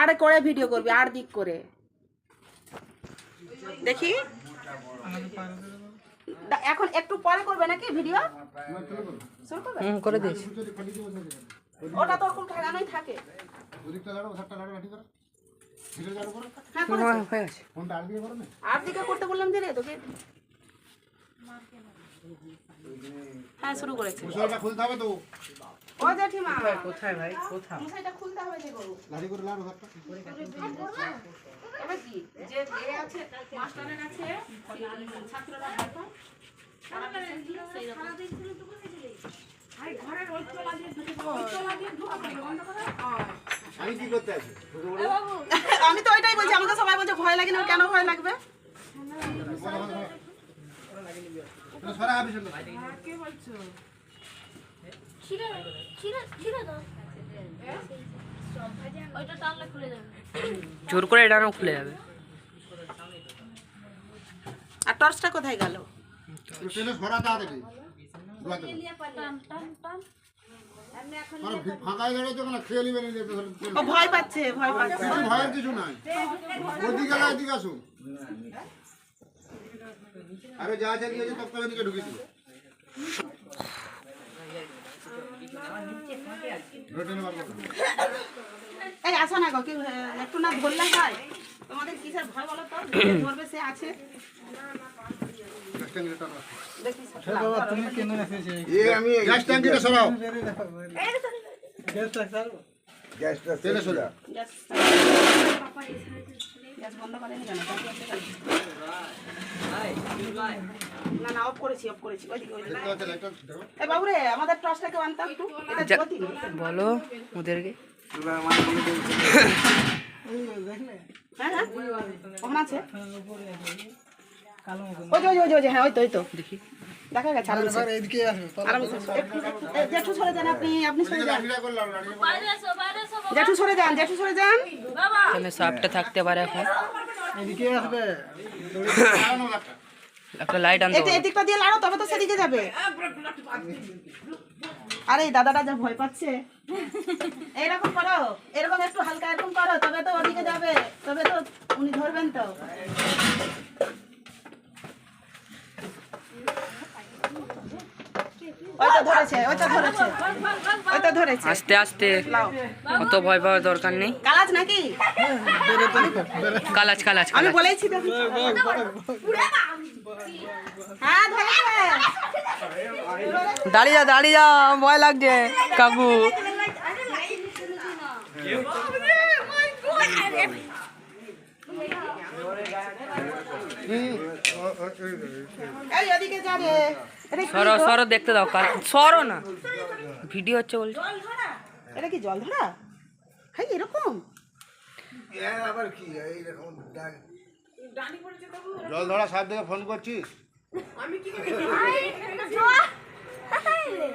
আরে করে ভিডিও করবি আর দিক করে। দেখি। এখন একটু পরে করবে নাকি ভিডিও শুরু করবে? হুম করে দিস ওটা তো ওরকম ঠেকানোই থাকে। হ্যাঁ হ্যাঁ, করেছে। গেছে। ফোনটা আর দিকে করতে বললাম যে রে তোকে। হ্যাঁ শুরু করেছে। খুলতে হবে তো। ও জেঠিমা কোথায় ভাই? কোথায় মশাইটা খুলতে হবে যে গরু। করে লাড় এবার কি? যে এ আছে মাস্টারের ছাত্ররা আমি কি করতে আছি? আমি তো ওইটাই বলছি আমাকে সবাই বলছে ভয় লাগে না কেন ভয় লাগবে? সরা হবে শুনতে ছিঁড়ে ছিঁড়ে ছিঁড়ে দাও। ওইটা টানলে খুলে যাবে। জোর করে এটা না খুলে যাবে। আর টর্চটা কোথায় গেল? ট্রেনে সরা তাড়াতাড়ি দুয়াতে টান টান টান। আর ফাঁকায় দাঁড়িয়েছো কেন খেয়ে নিবে নিলে তো। ধরে ট্রেন। ও ভয় পাচ্ছে ভয় পাচ্ছে। কিছু ভয়ের কিছু নাই। ওদিকে না আসুন। আরে যা ঢুকিয়ে দিবে ধরে টেনে বার করো। এই আসো না গো কি একটু না ধরলে হয়? তোমাদের কিসের ভয় বলো তো? ধরবে সে আছে। গ্যাস ট্যাঙ্কিটা টানো। দেখি গ্যাস ট্যাঙ্কিটা সরাও। ট্রেনে সরা গ্যাস গ্যাস বন্ধ করেনি কেন গ্যাস আছে কেন? না না অফ করেছি অফ করেছি। ওইদিকে আমাদের টর্চটাকে আনতাম একটু। বলো ওদেরকে। হ্যাঁ হ্যাঁ। কখন আছে? ওই যে ওই ওই যে, ওই যে হ্যাঁ ওই তো ওই তো। দেখি। দেখা গেছে জেঠু সরে যান আপনি আপনি সরে যান। জেঠু সরে যান জেঠু সরে যান। বাবা। এখানে সাপটা থাকতে পারে এখন। একটা লাইট আনতে এটা। এদিকটা দিয়ে লাড়ো তবে তো সেদিকে যাবে। আরে দাদাটা যা ভয় পাচ্ছে। এইরকম করো এরকম একটু হালকা এরকম করো তবে তো ওদিকে যাবে তবে তো উনি ধরবেন তো। ধরেছে ধরেছে। ওই ধরেছে। আস্তে আস্তে অত ভয় পাওয়ার দরকার নেই। কালাজ নাকি? কালাচ কালাজ আমি বলেছি তো হ্যাঁ ধরেছে। দাঁড়িয়ে যা দাঁড়িয়ে যা ভয় লাগছে কাকু এই ওদিকে যাবে এটা কি সরো সরো দেখতে দাও কাল সরো না ভিডিও হচ্ছে বলছে এটা কি জল ধরা হ্যাঁ এরকম জল ধরা সাহেব থেকে ফোন করছিস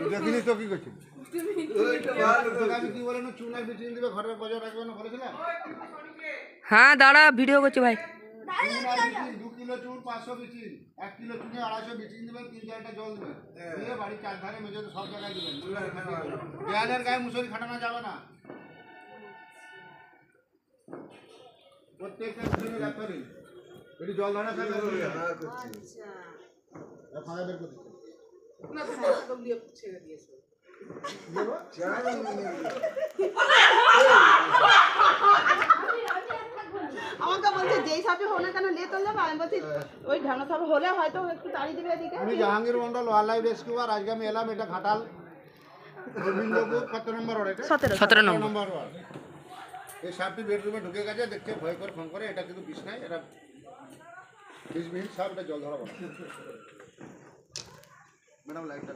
দেখিনি তো কি করছিস কি হ্যাঁ দাঁড়া ভিডিও করছি ভাই দু কিলো চুন পাঁচশো বিচিন এক কিলো চুনে আড়াইশো বিচিন দিবেন তিন চারটা জল দেবেন। দিয়ে বাড়ির চারধারে মেঝেতে সব জায়গায় দিবেন। দেয়ালের গায়ে মুসরি খাটানো যাবে না। প্রত্যেকটা বিচিনে রাখতে এটি জল ধরা খাবে ফাঁকা বের বলছে যেই সাপে হোক না কেন নিয়ে চলে যাব আমি বলছি ওই ঢামনা সাপে হলে হয়তো একটু তাড়িয়ে দিবে এদিকে। আমি Jahangir Mondal wild life rescuer আজকে আমি এলাম এটা ঘাটাল। গোবিন্দপুর কত নম্বর ওয়ার্ড এটা? সতেরো। নম্বর। ওয়ার্ড। এই সাপটি বেডরুমে ঢুকে গেছে দেখছে ভয় করে ফোন করে এটা কিন্তু বিষ নাই এটা বিষ মিনিট সাপ এটা জল ধরা ম্যাডাম লাইটটা